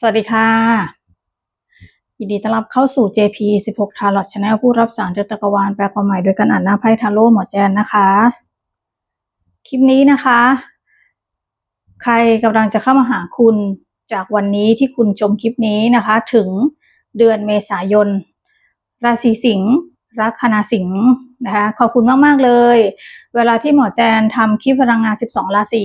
สวัสดีค่ะ ยินดีต้อนรับเข้าสู่ JP 16 Tarot Channel ผู้รับสารจากจักรวาลแปลความหมายโดยการอ่านหน้าไพ่ทาโร่หมอแจนนะคะ คลิปนี้นะคะ ใครกำลังจะเข้ามาหาคุณจากวันนี้ที่คุณชมคลิปนี้นะคะ ถึงเดือนเมษายน ราศีสิงห์ลัคนาสิงห์นะคะ ขอบคุณมาก ๆ เลย เวลาที่หมอแจนทำคลิปพลังงาน 12 ราศี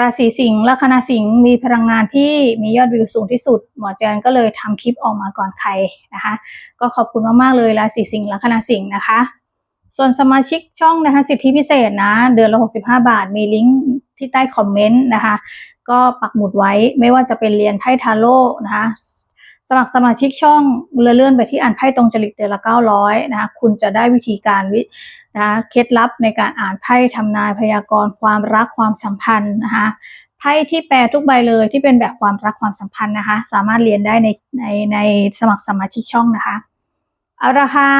ราศีสิงห์ลัคนาสิงห์มีพลังงานที่มียอดวิวสูงที่สุด หมอแจนก็เลยทำคลิปออกมาก่อนใครนะคะ ก็ขอบคุณมากๆเลยราศีสิงห์ลัคนาสิงห์นะคะ ส่วนสมาชิกช่องนะคะสิทธิพิเศษนะ เดือนละ 65 บาท มีลิงก์ที่ใต้คอมเมนต์นะคะ ก็ปักหมุดไว้ไม่ว่าจะเป็นเรียนไพ่ทาโร่นะคะ สมัครสมาชิกช่องเลื่อนไปที่อ่านไพ่ตรงจริตเดือนละ 900 นะคะคุณจะได้วิธีการวินะเคล็ดลับในการอ่านไพ่ทำนายพยากรณ์ความรักความสัมพันธ์นะคะไพ่ที่แปลทุกใบเลยที่เป็นแบบความรักความสัมพันธ์นะคะ สามารถเรียนได้ในในในสมัครสมาชิกช่องนะคะเอาละค่ะ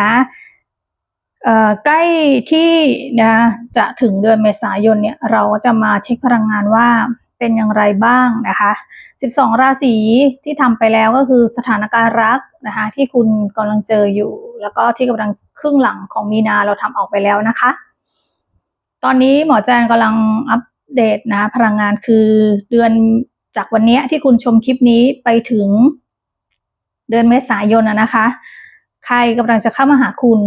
นะเออใกล้ที่นะจะถึงเดือนเมษายนเนี่ยเราก็จะมาเช็คพลังงานว่า เป็นอย่างไรบ้างนะคะ 12 ราศีที่ทำไปแล้วก็คือสถานการณ์รักนะคะที่คุณกำลังเจออยู่ แล้วก็ที่กำลังครึ่งหลังของมีนาเราทำออกไปแล้วนะคะ ตอนนี้หมอแจนกำลังอัปเดตนะพลังงานคือเดือนจากวันนี้ที่คุณชมคลิปนี้ไปถึงเดือนเมษายนนะคะ ใครกำลังจะเข้ามาหาคุณ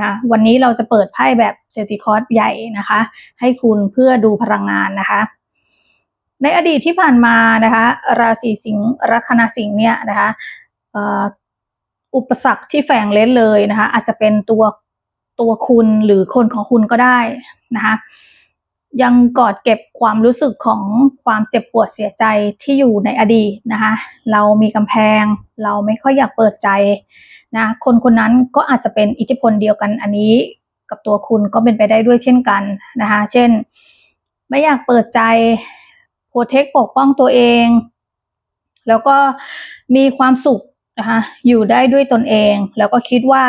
นะวันนี้เราจะเปิดไพ่แบบเซติคอร์สใหญ่นะคะ ให้คุณเพื่อดูพลังงานนะคะ ในอดีตที่ผ่านมานะคะราศีสิงห์ลัคนาสิงห์เนี่ยนะคะอุปสรรคที่แฝงเล้นเลยนะคะอาจจะเป็นตัวตัวคุณหรือคนของคุณก็ได้นะคะยังกอดเก็บความรู้สึกของความเจ็บปวดเสียใจที่อยู่ในอดีตนะคะเรามีกำแพง เราไม่ค่อยอยากเปิดใจนะคนคนนั้นก็อาจจะเป็นอิทธิพลเดียวกันอันนี้กับตัวคุณก็เป็นไปได้ด้วยเช่นกันนะคะเช่น ไม่อยากเปิดใจ โปรเทคปกป้องตัวเอง แล้วก็มีความสุขนะคะอยู่ได้ด้วยตนเอง แล้วก็คิดว่า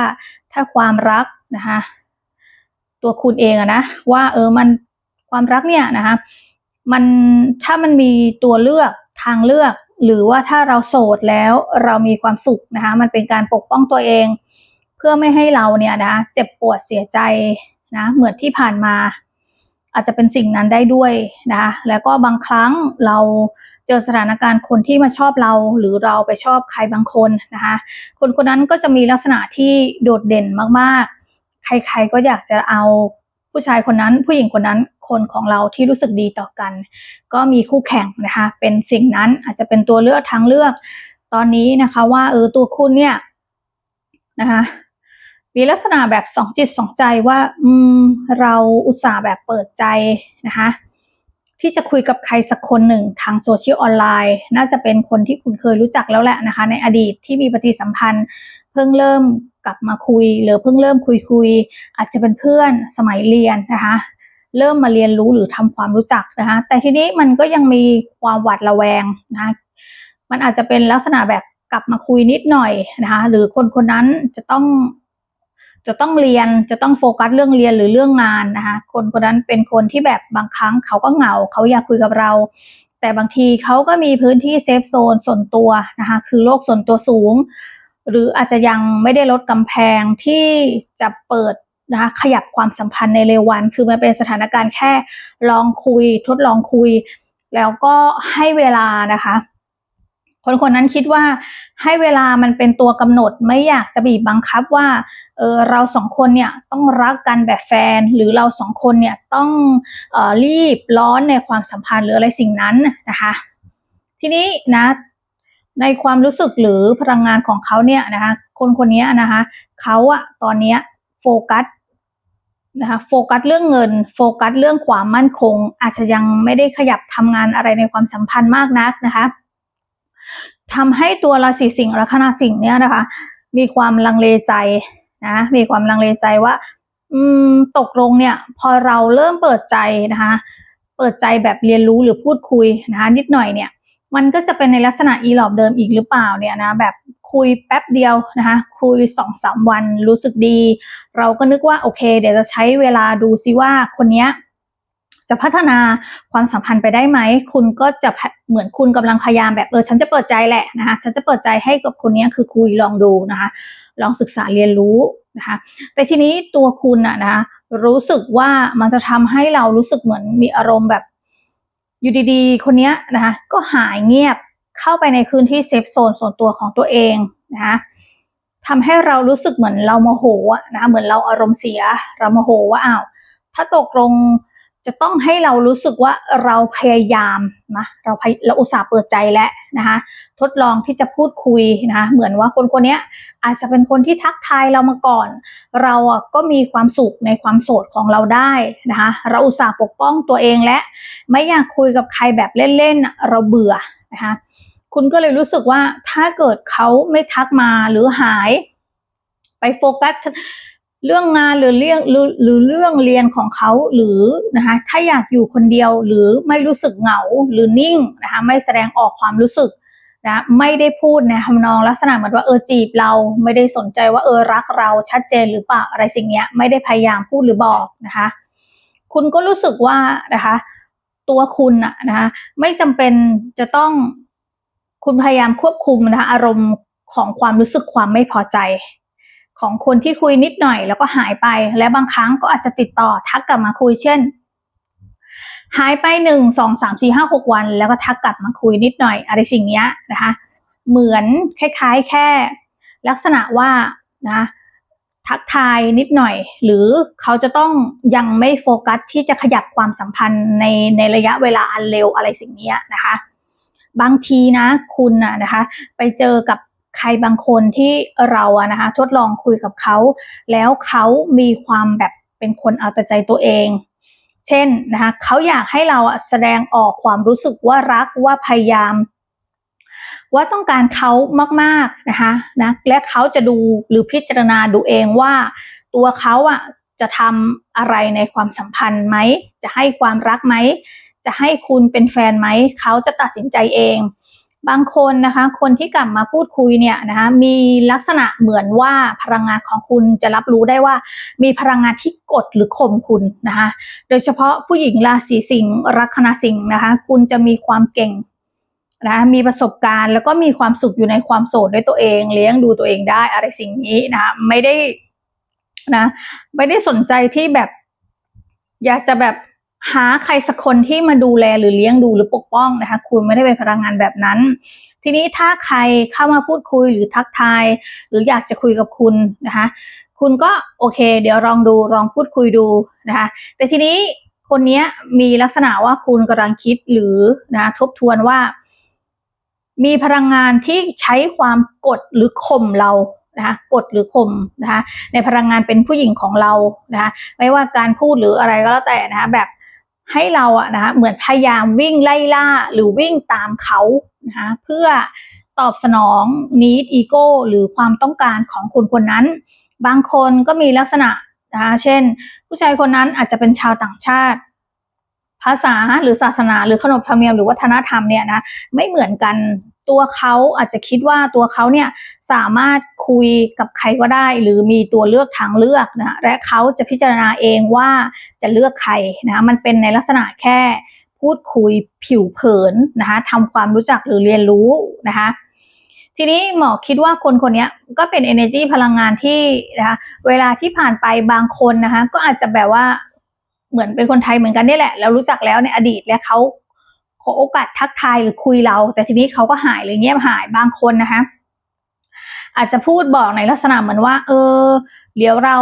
ถ้าความรักนะคะตัวคุณเองอะนะว่าเออมันความรักเนี่ยนะคะมันถ้ามันมีตัวเลือกทางเลือก หรือว่าถ้าเราโสดแล้วเรามีความสุขนะคะมันเป็นการปกป้องตัวเอง เพื่อไม่ให้เราเนี่ยนะเจ็บปวดเสียใจนะเหมือนที่ผ่านมา อาจจะเป็นสิ่งนั้นได้ด้วยนะคะแล้วก็บางครั้งเราเจอสถานการณ์คนที่มาชอบเรา หรือเราไปชอบใครบางคนนะคะคนคนนั้นก็จะมีลักษณะที่โดดเด่นมากๆ ใครๆก็อยากจะเอาผู้ชายคนนั้นผู้หญิงคนนั้นคนของเราที่รู้สึกดีต่อกัน ก็มีคู่แข่งนะคะเป็นสิ่งนั้นอาจจะเป็นตัวเลือกทางเลือกตอนนี้นะคะว่าเออตัวคุณเนี่ยนะคะ มีลักษณะแบบสองจิตสองใจว่าอืมเราอุตส่าห์แบบเปิดใจนะคะที่จะคุยกับใครสักคนหนึ่งทางโซเชียลออนไลน์น่าจะเป็นคนที่คุณเคยรู้จักแล้วแหละนะคะ ในอดีตที่มีปฏิสัมพันธ์ เพิ่งเริ่มกลับมาคุย หรือเพิ่งเริ่มคุยคุย อาจจะเป็นเพื่อนสมัยเรียนนะคะเริ่มมาเรียนรู้หรือทำความรู้จักนะคะ แต่ทีนี้มันก็ยังมีความหวาดระแวงนะคะมันอาจจะเป็นลักษณะแบบกลับมาคุยนิดหน่อยนะคะ หรือคนคนนั้นจะต้อง จะต้องเรียนจะต้องโฟกัสเรื่องเรียนหรือเรื่องงานนะคะ คนคนนั้นเป็นคนที่แบบบางครั้งเขาก็เหงาเขาอยากคุยกับเรา แต่บางทีเขาก็มีพื้นที่เซฟโซนส่วนตัวนะคะ คือโลกส่วนตัวสูง หรืออาจจะยังไม่ได้ลดกำแพงที่จะเปิดนะคะขยับความสัมพันธ์ในเร็ววัน คือมันเป็นสถานการณ์แค่ลองคุย ทดลองคุย แล้วก็ให้เวลานะคะ คนคนนั้นคิดว่าให้เวลามันเป็นตัวกำหนดไม่อยากจะบีบบังคับว่าเออเราสองคนเนี่ยต้องรักกันแบบแฟน หรือเราสองคนเนี่ยต้องออรีบร้อนในความสัมพันธ์หรืออะไรสิ่งนั้นนะคะ ทีนี้นะในความรู้สึกหรือพลังงานของเขาเนี่ยนะคะคนคนนี้นะคะเขาอะตอนนี้โฟกัสนะคะโฟกัสเรื่องเงิน โฟกัสเรื่องความมั่นคง อาจจะยังไม่ได้ขยับทำงานอะไรในความสัมพันธ์มากนักนะคะ ทำให้ตัวราศีสิงห์ลัคนาสิงห์เนี่ยนะคะ มีความลังเลใจนะมีความลังเลใจว่า อืมตกลงเนี่ย พอเราเริ่มเปิดใจนะคะ เปิดใจแบบเรียนรู้หรือพูดคุยนะคะ นิดหน่อยเนี่ย มันก็จะเป็นในลักษณะอีหลอบเดิมอีกหรือเปล่าเนี่ยนะแบบคุยแป๊บเดียวนะคะคุยสองสามวันรู้สึกดี เราก็นึกว่าโอเค เดี๋ยวจะใช้เวลาดูซิว่าคนเนี้ย จะพัฒนาความสัมพันธ์ไปได้ไหม คุณก็จะเหมือนคุณกำลังพยายามแบบเออฉันจะเปิดใจแหละนะคะฉันจะเปิดใจให้กับคนนี้คือคุยลองดูนะคะ ลองศึกษาเรียนรู้นะคะแต่ทีนี้ตัวคุณอะนะคะรู้สึกว่ามันจะทำให้เรารู้สึกเหมือนมีอารมณ์แบบอยู่ดีๆ คนนี้นะคะก็หายเงียบเข้าไปในพื้นที่เซฟโซนส่วนตัวของตัวเองนะคะทำให้เรารู้สึกเหมือนเราโมโหอะนะคะเหมือนเราอารมณ์เสีย เราโมโหว่าอ้าวถ้าตกลง จะต้องให้เรารู้สึกว่าเราพยายามนะเราเราอุตส่าห์เปิดใจแล้วนะคะทดลองที่จะพูดคุยนะคะเหมือนว่าคนคนนี้อาจจะเป็นคนที่ทักทายเรามาก่อน เราอะก็มีความสุขในความโสดของเราได้นะคะเราอุตส่าห์ปกป้องตัวเองและ ไม่อยากคุยกับใครแบบเล่นๆเราเบื่อนะคะคุณก็เลยรู้สึกว่าถ้าเกิดเขาไม่ทักมาหรือหาย ไปโฟกัส เรื่องงานหรือเรื่องหรือหรือเรื่องเรียนของเขาหรือนะคะถ้าอยากอยู่คนเดียวหรือไม่รู้สึกเหงาหรือนิ่งนะคะไม่แสดงออกความรู้สึกนะไม่ได้พูดในทำนองลักษณะเหมือนว่าเออจีบเราไม่ได้สนใจว่าเออรักเราชัดเจนหรือเปล่าอะไรสิ่งเนี้ยไม่ได้พยายามพูดหรือบอกนะคะคุณก็รู้สึกว่านะคะตัวคุณอะนะคะไม่จำเป็นจะต้องคุณพยายามควบคุมนะคะอารมณ์ของความรู้สึกความไม่พอใจ ของคนที่คุยนิดหน่อยแล้วก็หายไป และบางครั้งก็อาจจะติดต่อทักกลับมาคุยเช่น หายไปหนึ่งสองสามสี่ห้าหกวัน แล้วก็ทักกลับมาคุยนิดหน่อย อะไรสิ่งนี้นะคะ เหมือนคล้ายๆแค่ ลักษณะว่านะทักทายนิดหน่อย หรือเขาจะต้องยังไม่โฟกัสที่จะขยับความสัมพันธ์ในในระยะเวลาอันเร็วอะไรสิ่งนี้นะคะ บางทีนะคุณนะนะคะ ไปเจอกับ ใครบางคนที่เราอะนะคะทดลองคุยกับเขา แล้วเขามีความแบบเป็นคนเอาแต่ใจตัวเอง เช่นนะคะเขาอยากให้เราอะแสดงออกความรู้สึกว่ารักว่าพยายาม ว่าต้องการเขามากๆนะคะนะและเขาจะดูหรือพิจารณาดูเองว่า ตัวเขาอะจะทำอะไรในความสัมพันธ์ไหม จะให้ความรักไหม จะให้คุณเป็นแฟนไหม เขาจะตัดสินใจเอง บางคนนะคะคนที่กลับมาพูดคุยเนี่ยนะคะมีลักษณะเหมือนว่าพลังงานของคุณจะรับรู้ได้ว่า มีพลังงานที่กดหรือข่มคุณนะคะโดยเฉพาะผู้หญิงราศีสิงห์ลัคนาสิงห์นะคะคุณจะมีความเก่งนะมีประสบการณ์แล้วก็มีความสุขอยู่ในความโสดด้วยตัวเอง เลี้ยงดูตัวเองได้อะไรสิ่งนี้นะคะไม่ได้นะไม่ได้สนใจที่แบบ อยากจะแบบ หาใครสักคนที่มาดูแลหรือเลี้ยงดูหรือปกป้องนะคะ คุณไม่ได้เป็นพลังงานแบบนั้น ทีนี้ถ้าใครเข้ามาพูดคุยหรือทักทาย หรืออยากจะคุยกับคุณนะคะ คุณก็โอเค เดี๋ยวลองดูลองพูดคุยดูนะคะ แต่ทีนี้คนนี้มีลักษณะว่าคุณกำลังคิดหรือนะทบทวนว่า มีพลังงานที่ใช้ความกดหรือข่มเรานะคะกดหรือข่มนะคะในพลังงานเป็นผู้หญิงของเรานะคะไม่ว่าการพูดหรืออะไรก็แล้วแต่นะคะแบบ ให้เราอะนะคะเหมือนพยายามวิ่งไล่ล่าหรือวิ่งตามเขานะคะเพื่อตอบสนองนิดอีโก้หรือความต้องการของคนคนนั้น บางคนก็มีลักษณะนะคะเช่น ผู้ชายคนนั้นอาจจะเป็นชาวต่างชาติ ภาษาหรือศาสนาหรือขนบธรรมเนียมหรือวัฒนธรรมเนี่ยนะไม่เหมือนกันตัวเขาอาจจะคิดว่าตัวเขาเนี่ยสามารถคุยกับใครก็ได้ หรือมีตัวเลือกทางเลือกนะและเขาจะพิจารณาเองว่าจะเลือกใครนะมันเป็นในลักษณะแค่พูดคุยผิวเผินนะคะทำความรู้จักหรือเรียนรู้นะคะทีนี้หมอคิดว่าคนคนนี้ก็เป็น energy พลังงานที่นะคะเวลาที่ผ่านไปบางคนนะคะก็อาจจะแบบว่า เหมือนเป็นคนไทยเหมือนกันนี่แหละ แล้วรู้จักแล้วในอดีตและเขาขอโอกาสทักทายหรือคุยเรา แต่ทีนี้เขาก็หายเลยเงียบหายบางคนนะคะอาจจะพูดบอกในลักษณะเหมือนว่า เออ เดี๋ยวเรา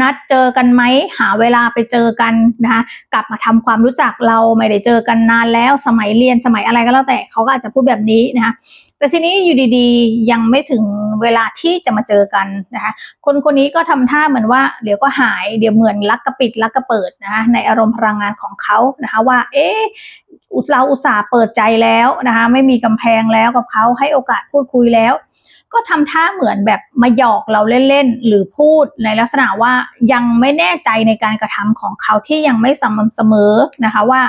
นัดเจอกันไหมหาเวลาไปเจอกันนะคะกลับมาทำความรู้จักเราไม่ได้เจอกันนานแล้วสมัยเรียนสมัยอะไรก็แล้วแต่เขาก็อาจจะพูดแบบนี้นะคะแต่ทีนี้อยู่ดีๆ ยังไม่ถึง เวลาที่จะมาเจอกันนะคะคนคนนี้ก็ทำท่าเหมือนว่าเดี๋ยวก็หายเดี๋ยวเหมือนลักกระปิดลักกระเปิดนะคะในอารมณ์พลังงานของเขานะคะว่า เอ๊ะเราอุตส่าห์เปิดใจแล้วนะคะไม่มีกำแพงแล้วกับเขาให้โอกาสพูดคุยแล้ว ก็ทำท่าเหมือนแบบมาหยอกเราเล่นๆหรือพูดในลักษณะว่ายังไม่แน่ใจในการกระทำของเขาที่ยังไม่สม่ำเสมอนะคะว่า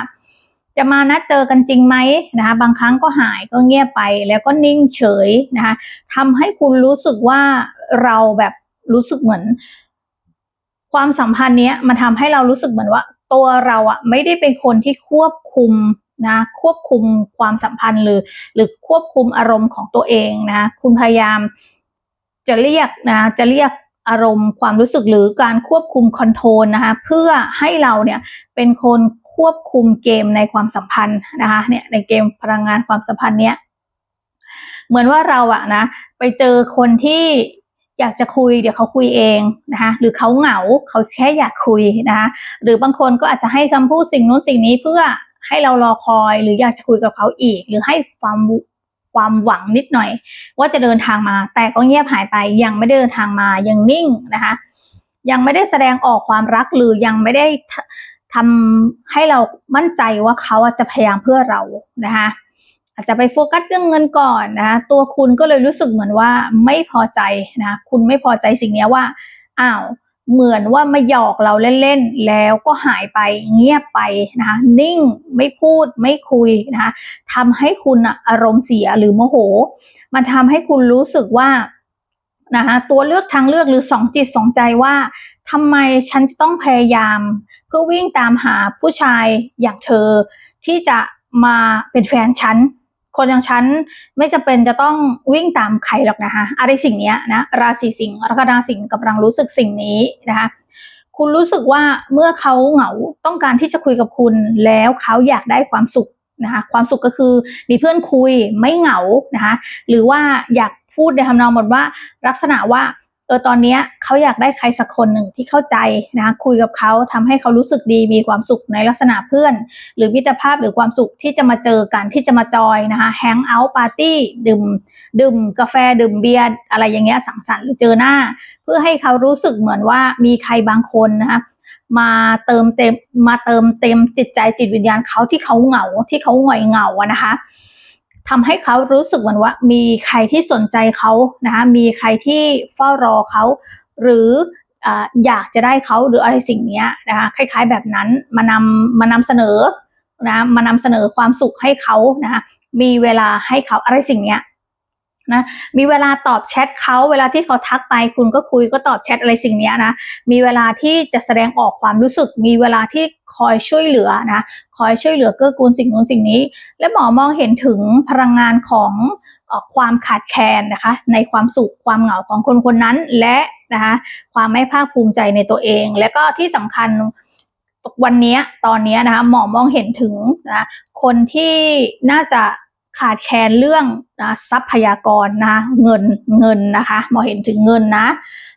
จะมานัดเจอกันจริงไหมนะคะบางครั้งก็หายก็เงียบไป แล้วก็นิ่งเฉยนะคะทำให้คุณรู้สึกว่าเราแบบรู้สึกเหมือน ความสัมพันธ์เนี้ยมันทำให้เรารู้สึกเหมือนว่า ตัวเราอะไม่ได้เป็นคนที่ควบคุมนะควบคุมความสัมพันธ์หรือ หรือควบคุมอารมณ์ของตัวเองนะคุณพยายามจะเรียกนะจะเรียกอารมณ์ความรู้สึกหรือการควบคุมคอนโทรลนะคะเพื่อให้เราเนี่ยเป็นคน ควบคุมเกมในความสัมพันธ์นะคะเนี่ยในเกมพลังงานความสัมพันธ์เนี้ยเหมือนว่าเราอะนะไปเจอคนที่อยากจะคุยเดี๋ยวเขาคุยเองนะคะหรือเขาเหงาเขาแค่อยากคุยนะคะหรือบางคนก็อาจจะให้คำพูดสิ่งนู้นสิ่งนี้เพื่อให้เรารอคอยหรืออยากจะคุยกับเขาอีก หรือให้ความความหวังนิดหน่อย ว่าจะเดินทางมา แต่ก็เงียบหายไปยังไม่ได้เดินทางมายังนิ่งนะคะยังไม่ได้แสดงออกความรักหรือยังไม่ได้ ทำให้เรามั่นใจว่าเขาจะพยายามเพื่อเรานะคะอาจจะไปโฟกัสเรื่องเงินก่อนนะะตัวคุณก็เลยรู้สึกเหมือนว่าไม่พอใจนะคุณไม่พอใจสิ่งนี้ว่าอ้าวเหมือนว่ามาหยอกเราเล่นๆ แล้วก็หายไปเงียบไปนะคะนิ่งไม่พูดไม่คุยนะคะทำให้คุณอารมณ์เสียหรือโมโห มันทำให้คุณรู้สึกว่านะคะตัวเลือกทางเลือกหรือสองจิตสองใจว่าทำไมฉันจะต้องพยายาม เพื่อวิ่งตามหาผู้ชายอย่างเธอ ที่จะมาเป็นแฟนฉันคนอย่างฉันไม่จะเป็นจะต้องวิ่งตามใครหรอกนะคะอะไรสิ่งนี้นะราศีสิงห์รัคนาสิงห์กำลังรู้สึกสิ่งนี้นะคะคุณรู้สึกว่าเมื่อเขาเหงาต้องการที่จะคุยกับคุณ แล้วเขาอยากได้ความสุขนะคะความสุขก็คือมีเพื่อนคุยไม่เหงานะคะหรือว่าอยากพูดในทำนองหมดว่าลักษณะว่า เออตอนนี้เขาอยากได้ใครสักคนหนึ่งที่เข้าใจนะคุยกับเขาทำให้เขารู้สึกดีมีความสุขในลักษณะเพื่อน หรือมิตรภาพหรือความสุขที่จะมาเจอกันที่จะมาจอยนะคะแฮงเอาท์ปาร์ตี้ดื่มดื่มกาแฟดื่มเบียร์อะไรอย่างเงี้ยสังสรรค์หรือเจอหน้า เพื่อให้เขารู้สึกเหมือนว่ามีใครบางคนนะคะมาเติมเต็มมาเติมเต็มจิตใจจิตวิญญาณเขาที่เขาเหงาที่เขาหงอยเหงาอะนะคะ ทำให้เขารู้สึกเหมือนว่ามีใครที่สนใจเขานะคะมีใครที่เฝ้ารอเขา หรืออยากจะได้เขาหรืออะไรสิ่งนี้นะคะคล้าย ๆ แบบนั้นมานำมานำเสนอนะมานำเสนอความสุขให้เขานะคะมีเวลาให้เขาอะไรสิ่งนี้ นะมีเวลาตอบแชทเขาเวลาที่เขาทักไป คุณก็คุยก็ตอบแชทอะไรสิ่งนี้นะมีเวลาที่จะแสดงออกความรู้สึก มีเวลาที่คอยช่วยเหลือนะคอยช่วยเหลือเกื้อกูลสิ่งนู้นสิ่งนี้ และหมอมองเห็นถึงพลังงานของความขาดแคลนนะคะ ในความสุขความเหงาของคนคนนั้นและนะคะความไม่ภาคภูมิใจในตัวเอง และก็ที่สำคัญวันนี้ตอนนี้นะคะหมอมองเห็นถึงนะคนที่น่าจะขาดแคลนเรื่องนะทรัพยากรนะเงินเงินนะคะมองเห็นถึงเงินนะ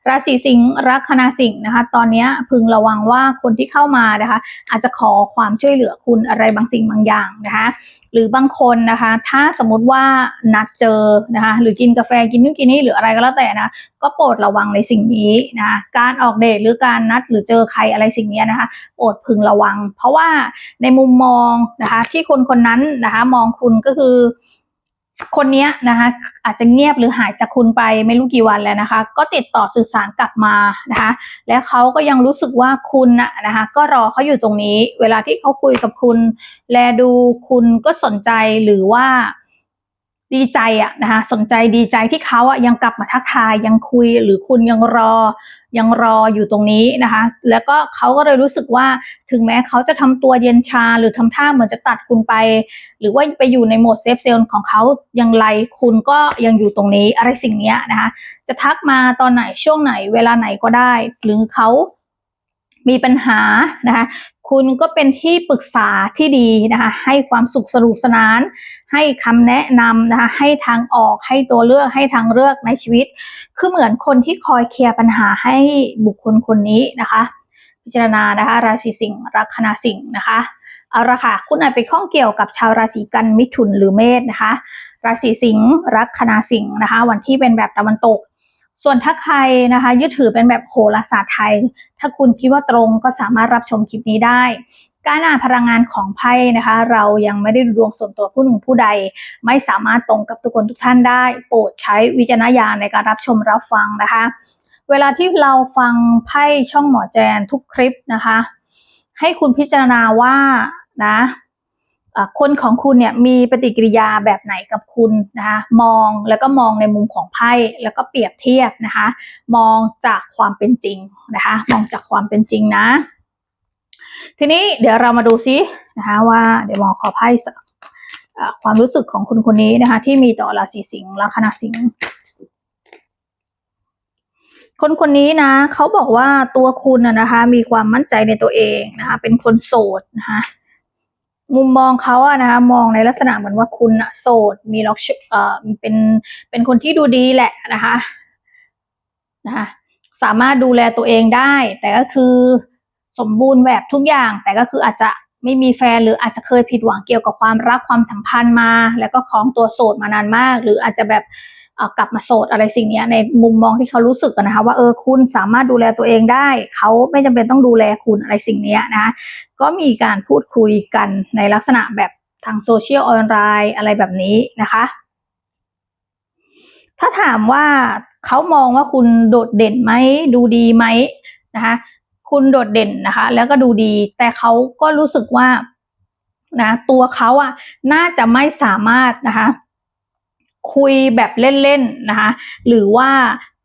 ราศีสิงห์รัคนาสิงห์นะคะ ตอนนี้พึงระวังว่าคนที่เข้ามานะคะ อาจจะขอความช่วยเหลือคุณอะไรบางสิ่งบางอย่างนะคะ หรือบางคนนะคะ ถ้าสมมติว่านัดเจอนะคะหรือกินกาแฟกินนู่นกินนี่หรืออะไรก็แล้วแต่นะก็โปรดระวังในสิ่งนี้นะการออกเดทหรือการนัดหรือเจอใครอะไรสิ่งนี้นะคะโปรดพึงระวัง เพราะว่าในมุมมองนะคะที่คนคนนั้นนะคะมองคุณก็คือ คนนี้นะคะอาจจะเงียบหรือหายจากคุณไปไม่รู้กี่วันแล้วนะคะ ก็ติดต่อสื่อสารกลับมานะคะ และเขาก็ยังรู้สึกว่าคุณนะคะก็รอเขาอยู่ตรงนี้ เวลาที่เขาคุยกับคุณ แลดูคุณก็สนใจหรือว่า ดีใจอะนะคะสนใจดีใจที่เขาอะยังกลับมาทักทายยังคุยหรือคุณยังรอ ยังรออยู่ตรงนี้นะคะ แล้วก็เขาก็เลยรู้สึกว่าถึงแม้เขาจะทำตัวเย็นชาหรือทำท่าเหมือนจะตัดคุณไป หรือว่าไปอยู่ในโหมดเซฟเซลของเขายังไรคุณก็ยังอยู่ตรงนี้อะไรสิ่งนี้นะคะ จะทักมาตอนไหนช่วงไหนเวลาไหนก็ได้ หรือเขามีปัญหานะคะ คุณก็เป็นที่ปรึกษาที่ดีนะคะให้ความสุขสนุกสนาน ให้คำแนะนำนะคะให้ทางออกให้ตัวเลือกให้ทางเลือกในชีวิต คือเหมือนคนที่คอยเคลียร์ปัญหาให้บุคคลคนนี้นะคะ พิจารณานะคะราศีสิงห์ลัคนาสิงห์นะคะเอาละค่ะคุณอาจไปข้องเกี่ยวกับชาวราศีกันมิถุนหรือเมษนะคะ ราศีสิงห์ลัคนาสิงห์นะคะ วันที่เป็นแบบตะวันตก ส่วนถ้าใครนะคะยึดถือเป็นแบบโหราศาสตร์ไทย ถ้าคุณคิดว่าตรงก็สามารถรับชมคลิปนี้ได้ การอ่านพลังงานของไพ่นะคะ เรายังไม่ได้ดวงส่วนตัวผู้หนึ่งผู้ใด ไม่สามารถตรงกับทุกคนทุกท่านได้ โปรดใช้วิจารณญาณในการรับชมรับฟังนะคะ เวลาที่เราฟังไพ่ช่องหมอแจนทุกคลิปนะคะ ให้คุณพิจารณาว่านะ คนของคุณเนี่ยมีปฏิกิริยาแบบไหนกับคุณนะคะมองแล้วก็มองในมุมของไพ่แล้วก็เปรียบเทียบนะคะมองจากความเป็นจริงนะคะมองจากความเป็นจริงนะ ทีนี้เดี๋ยวเรามาดูซินะคะว่าเดี๋ยวมองขอไพ่ความรู้สึกของคุณคนนี้นะคะที่มีต่อราศีสิงห์ลัคนาสิงห์คนคนนี้นะเขาบอกว่าตัวคุณนะคะมีความมั่นใจในตัวเองนะคะเป็นคนโสดนะคะ มุมมองเขาอะนะคะมองในลักษณะเหมือนว่าคุณอะโสดมีล็อกเอ่อเป็นเป็นคนที่ดูดีแหละนะคะนะคะสามารถดูแลตัวเองได้ แต่ก็คือสมบูรณ์แบบทุกอย่าง แต่ก็คืออาจจะไม่มีแฟนหรืออาจจะเคยผิดหวังเกี่ยวกับความรักความสัมพันธ์มา แล้วก็คล้องตัวโสดมานานมาก หรืออาจจะแบบ กลับมาโสดอะไรสิ่งนี้ในมุมมองที่เขารู้สึกนะคะว่าเออคุณสามารถดูแลตัวเองได้ เขาไม่จำเป็นต้องดูแลคุณอะไรสิ่งนี้นะก็มีการพูดคุยกันในลักษณะแบบทางโซเชียลออนไลน์อะไรแบบนี้นะคะ ถ้าถามว่าเขามองว่าคุณโดดเด่นไหมดูดีไหมนะคะคุณโดดเด่นนะคะ แล้วก็ดูดี แต่เขาก็รู้สึกว่านะตัวเขาอะน่าจะไม่สามารถนะคะ คุยแบบเล่นๆนะคะหรือว่า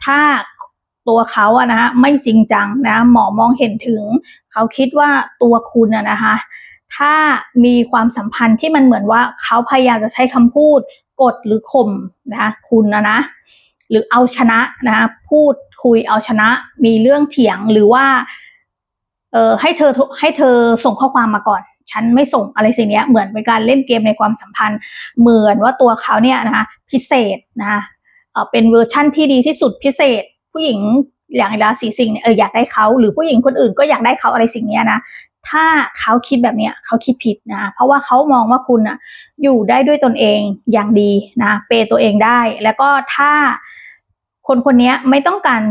ถ้าตัวเขาอะนะคะไม่จริงจังนะหมอมองเห็นถึง เขาคิดว่าตัวคุณอะนะคะถ้ามีความสัมพันธ์ที่มันเหมือนว่าเขาพยายามจะใช้คำพูดกดหรือข่มนะคุณนะนะหรือเอาชนะนะคะพูดคุยเอาชนะ มีเรื่องเถียงหรือว่าเออให้เธอให้เธอส่งข้อความมาก่อน ฉันไม่ส่งอะไรสิ่งเนี้ยเหมือนเป็นการเล่นเกมในความสัมพันธ์ เหมือนว่าตัวเขาเนี่ยนะคะพิเศษนะคะเป็นเวอร์ชั่นที่ดีที่สุดพิเศษ ผู้หญิงอย่างราศีสิงห์เนี่ยเอออยากได้เขาหรือผู้หญิงคนอื่นก็อยากได้เขาอะไรสิ่งเนี้ยนะถ้าเขาคิดแบบเนี้ยเขาคิดผิดนะ เพราะว่าเขามองว่าคุณอะอยู่ได้ด้วยตนเองอย่างดีนะเปตัวเองได้ แล้วก็ถ้าคนคนนี้ไม่ต้องการ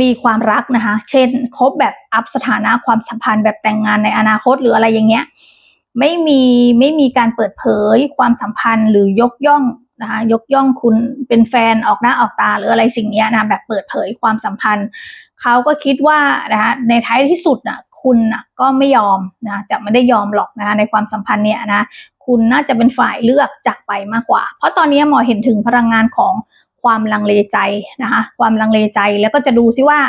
มีความรักนะคะ เช่นคบแบบอัพสถานะความสัมพันธ์แบบแต่งงานในอนาคตหรืออะไรอย่างเงี้ย ไม่มีไม่มีการเปิดเผยความสัมพันธ์หรือยกย่องนะคะยกย่องคุณเป็นแฟนออกหน้าออกตาหรืออะไรสิ่งนี้นะแบบเปิดเผยความสัมพันธ์ เขาก็คิดว่านะคะในท้ายที่สุดน่ะคุณน่ะก็ไม่ยอมนะจะไม่ได้ยอมหรอกนะคะในความสัมพันธ์เนี่ยนะคุณน่าจะเป็นฝ่ายเลือกจากไปมากกว่า เพราะตอนนี้หมอเห็นถึงพลังงานของ ความลังเลใจนะคะความลังเลใจแล้วก็จะดูซิว่า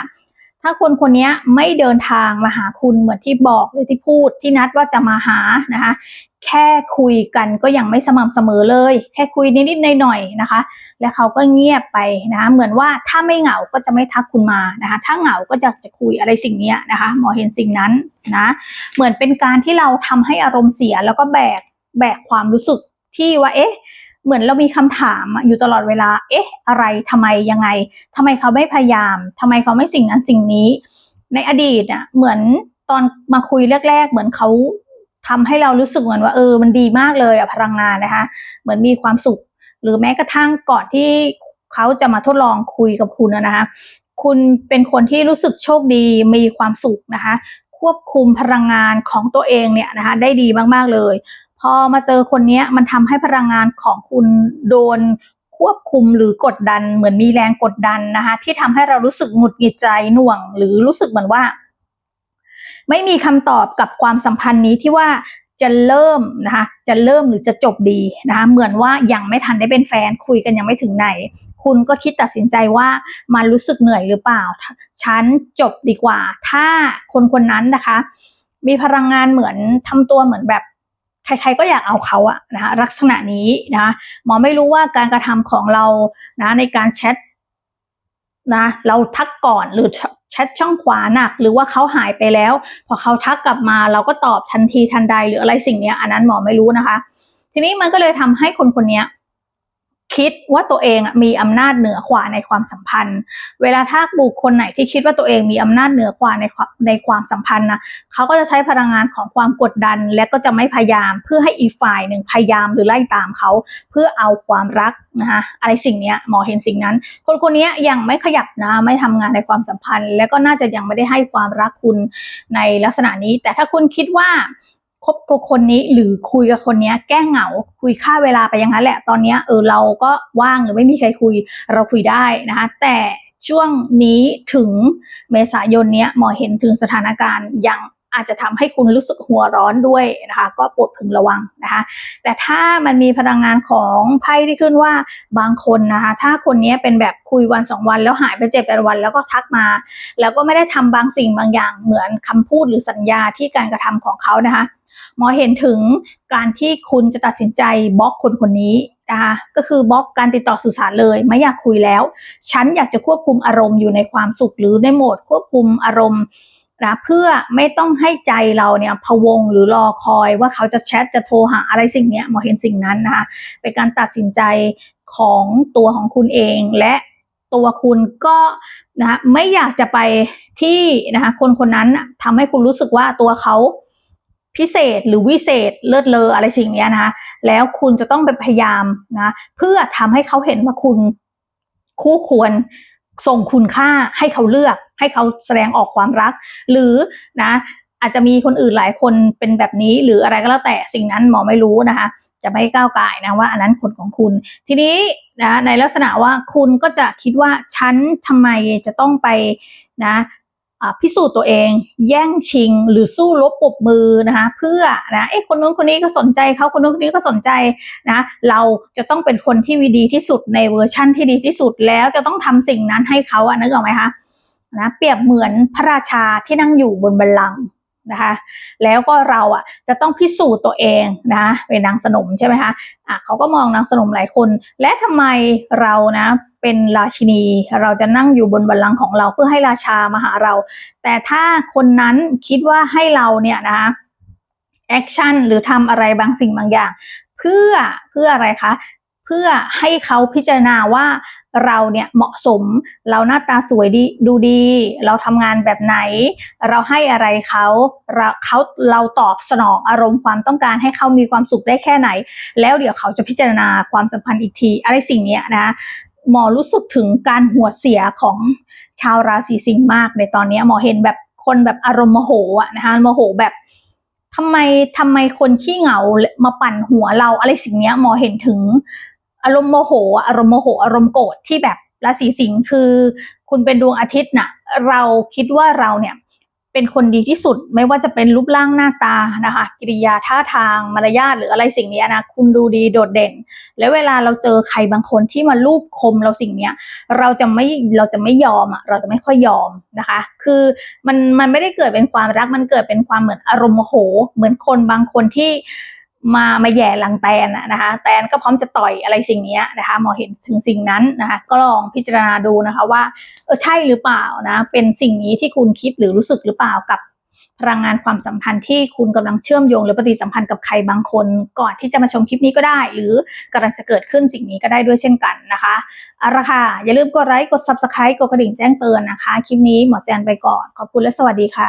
ถ้าคนคนนี้ไม่เดินทางมาหาคุณเหมือนที่บอกหรือที่พูดที่นัดว่าจะมาหานะคะแค่คุยกันก็ยังไม่สม่ำเสมอเลย แค่คุยนิดๆหน่อยๆนะคะ แล้วเขาก็เงียบไปนะคะเหมือนว่าถ้าไม่เหงาก็จะไม่ทักคุณมานะคะ ถ้าเหงาก็จะจะคุยอะไรสิ่งนี้นะคะ หมอเห็นสิ่งนั้นนะเหมือนเป็นการที่เราทำให้อารมณ์เสียแล้วก็แบกแบกความรู้สึกที่ว่าเอ๊ะ เหมือนเรามีคำถามอยู่ตลอดเวลา เอ๊ะ อะไรทำไมยังไงทำไมเขาไม่พยายามทำไมเขาไม่สิ่งนั้นสิ่งนี้ ในอดีตอะเหมือนตอนมาคุยแรก ๆ เหมือนเขาทำให้เรารู้สึกเหมือนว่าเออมันดีมากเลยอะพลังงานนะคะ เหมือนมีความสุข หรือแม้กระทั่งก่อนที่เขาจะมาทดลองคุยกับคุณนะคะคุณเป็นคนที่รู้สึกโชคดีมีความสุขนะคะ ควบคุมพลังงานของตัวเองเนี่ยนะคะ ได้ดีมากๆเลย พอมาเจอคนนี้มันทำให้พลังงานของคุณโดนควบคุมหรือกดดันเหมือนมีแรงกดดันนะคะที่ทำให้เรารู้สึกหงุดหงิดใจหน่วง หรือรู้สึกเหมือนว่า ไม่มีคำตอบกับความสัมพันธ์นี้ที่ว่าจะเริ่มนะคะจะเริ่มหรือจะจบดีนะคะเหมือนว่ายังไม่ทันได้เป็นแฟนคุยกันยังไม่ถึงไหน คุณก็คิดตัดสินใจว่ามันรู้สึกเหนื่อยหรือเปล่า ฉันจบดีกว่า ถ้าคนคนนั้นนะคะ มีพลังงานเหมือนทำตัวเหมือนแบบ ใครๆก็อยากเอาเขาอะนะคะลักษณะนี้นะคะหมอไม่รู้ว่าการกระทำของเรานะในการแชทนะเราทักก่อนหรือแชทช่องขวาหนัก หรือว่าเขาหายไปแล้ว พอเขาทักกลับมาเราก็ตอบทันทีทันใดหรืออะไรสิ่งเนี้ยอันนั้นหมอไม่รู้นะคะ ทีนี้มันก็เลยทำให้คนคนนี้ คิดว่าตัวเองมีอำนาจเหนือกว่าในความสัมพันธ์ เวลาถ้าบุคคลไหนที่คิดว่าตัวเองมีอำนาจเหนือกว่าในในความสัมพันธ์นะเขาก็จะใช้พลังงานของความกดดัน และก็จะไม่พยายาม เพื่อให้อีกฝ่ายหนึ่งพยายามหรือไล่ตามเขา เพื่อเอาความรักนะคะอะไรสิ่งนี้หมอเห็นสิ่งนั้น คนคนนี้ยังไม่ขยับนะไม่ทำงานในความสัมพันธ์ และก็น่าจะยังไม่ได้ให้ความรักคุณในลักษณะนี้ แต่ถ้าคุณคิดว่า คบกับคนนี้หรือคุยกับคนนี้แก้เหงาคุยค่าเวลาไปอย่างนั้นแหละ ตอนนี้เออเราก็ว่างหรือไม่มีใครคุยเราคุยได้นะคะแต่ช่วงนี้ถึงเมษายนเนี้ยหมอเห็นถึงสถานการณ์ยังอาจจะทำให้คุณรู้สึกหัวร้อนด้วยนะคะ ก็โปรดพึงระวังนะคะ แต่ถ้ามันมีพลังงานของไพ่ที่ขึ้นว่าบางคนนะคะ ถ้าคนนี้เป็นแบบคุยวันสองวันแล้วหายไปเจ็ดแปดวัน แล้วก็ทักมา แล้วก็ไม่ได้ทำบางสิ่งบางอย่างเหมือนคำพูดหรือสัญญาที่การกระทำของเขานะคะ หมอเห็นถึงการที่คุณจะตัดสินใจบล็อกคนคนนี้นะคะก็คือบล็อกการติดต่อสื่อสารเลย ไม่อยากคุยแล้ว ฉันอยากจะควบคุมอารมณ์อยู่ในความสุขหรือในโหมดควบคุมอารมณ์นะเพื่อไม่ต้องให้ใจเราเนี่ยพวงหรือรอคอยว่าเขาจะแชทจะโทรหาอะไรสิ่งเนี้ยหมอเห็นสิ่งนั้นนะคะเป็นการตัดสินใจของตัวของคุณเองและตัวคุณก็นะไม่อยากจะไปที่นะคะคนคนนั้นน่ะทำให้คุณรู้สึกว่าตัวเขา พิเศษหรือวิเศษเลิศเลออะไรสิ่งนี้นะคะแล้วคุณจะต้องไปพยายามนะเพื่อทำให้เขาเห็นว่าคุณคู่ควรส่งคุณค่าให้เขาเลือก ให้เขาแสดงออกความรัก หรือนะอาจจะมีคนอื่นหลายคนเป็นแบบนี้ หรืออะไรก็แล้วแต่สิ่งนั้นหมอไม่รู้นะคะจะไม่ก้าวไก่ายนะว่าอันนั้นคนของคุณ ทีนี้นะในลักษณะว่าคุณก็จะคิดว่าฉันทำไมจะต้องไปนะ พิสูจน์ตัวเอง แย่งชิง หรือสู้รบปบมือนะคะเพื่อนะเอ้คนนู้นคนนี้ก็สนใจเขาคนนู้นคนนี้ก็สนใจนะเราจะต้องเป็นคนที่ดีที่สุดในเวอร์ชั่นที่ดีที่สุดแล้วจะต้องทำสิ่งนั้นให้เขาอะนึกออกไหมคะนะเปรียบเหมือนพระราชาที่นั่งอยู่บนบัลลังก์นะคะแล้วก็เราอะจะต้องพิสูจน์ตัวเองนะเป็นนางสนมใช่ไหมคะอะเขาก็มองนางสนมหลายคน และทำไมเรานะ เป็นราชินี เราจะนั่งอยู่บนบัลลังก์ของเราเพื่อให้ราชามาหาเรา แต่ถ้าคนนั้นคิดว่าให้เราเนี่ยนะคะแอคชั่นหรือทำอะไรบางสิ่งบางอย่าง เพื่อเพื่ออะไรคะ เพื่อให้เขาพิจารณาว่าเราเนี่ยเหมาะสมเราหน้าตาสวยดีดูดี เราทำงานแบบไหน เราให้อะไรเขาเราเขาเราตอบสนองอารมณ์ความต้องการให้เขามีความสุขได้แค่ไหน แล้วเดี๋ยวเขาจะพิจารณาความสัมพันธ์อีกที อะไรสิ่งเนี้ยนะ หมอรู้สึกถึงการหัวเสียของชาวราศีสิงห์มากในตอนนี้หมอเห็นแบบคนแบบอารมณ์โมโหอะนะคะโมโหแบบทำไมทำไมคนขี้เหงามาปั่นหัวเราอะไรสิ่งเนี้ยหมอเห็นถึงอารมณ์โมโหอะอารมณ์โมโห อารมณ์โกรธที่แบบราศีสิงห์คือ คุณเป็นดวงอาทิตย์น่ะ เราคิดว่าเราเนี่ย เป็นคนดีที่สุดไม่ว่าจะเป็นรูปร่างหน้าตานะคะกิริยาท่าทางมารยาทหรืออะไรสิ่งนี้นะคุณดูดีโดดเด่น และเวลาเราเจอใครบางคนที่มาลูบคมเราสิ่งเนี้ยเราจะไม่เราจะไม่ยอมอะเราจะไม่ค่อยยอมนะคะ คือมันมันไม่ได้เกิดเป็นความรักมันเกิดเป็นความเหมือนอารมณ์โมโห เหมือนคนบางคนที่ มามาแย่หลังแตนนะคะ แตนก็พร้อมจะต่อยอะไรสิ่งนี้นะคะหมอเห็นถึงสิ่งนั้นนะคะก็ลองพิจารณาดูนะคะว่าเออใช่หรือเปล่านะเป็นสิ่งนี้ที่คุณคิดหรือรู้สึกหรือเปล่ากับพลังงานความสัมพันธ์ที่คุณกำลังเชื่อมโยง หรือปฏิสัมพันธ์กับใครบางคน ก่อนที่จะมาชมคลิปนี้ก็ได้ หรือกำลังจะเกิดขึ้นสิ่งนี้ก็ได้ด้วยเช่นกันนะคะเอาละค่ะอย่าลืมกดไลค์กด subscribe กดกระดิ่งแจ้งเตือนนะคะ คลิปนี้หมอแจนไปก่อนขอบคุณและสวัสดีค่ะ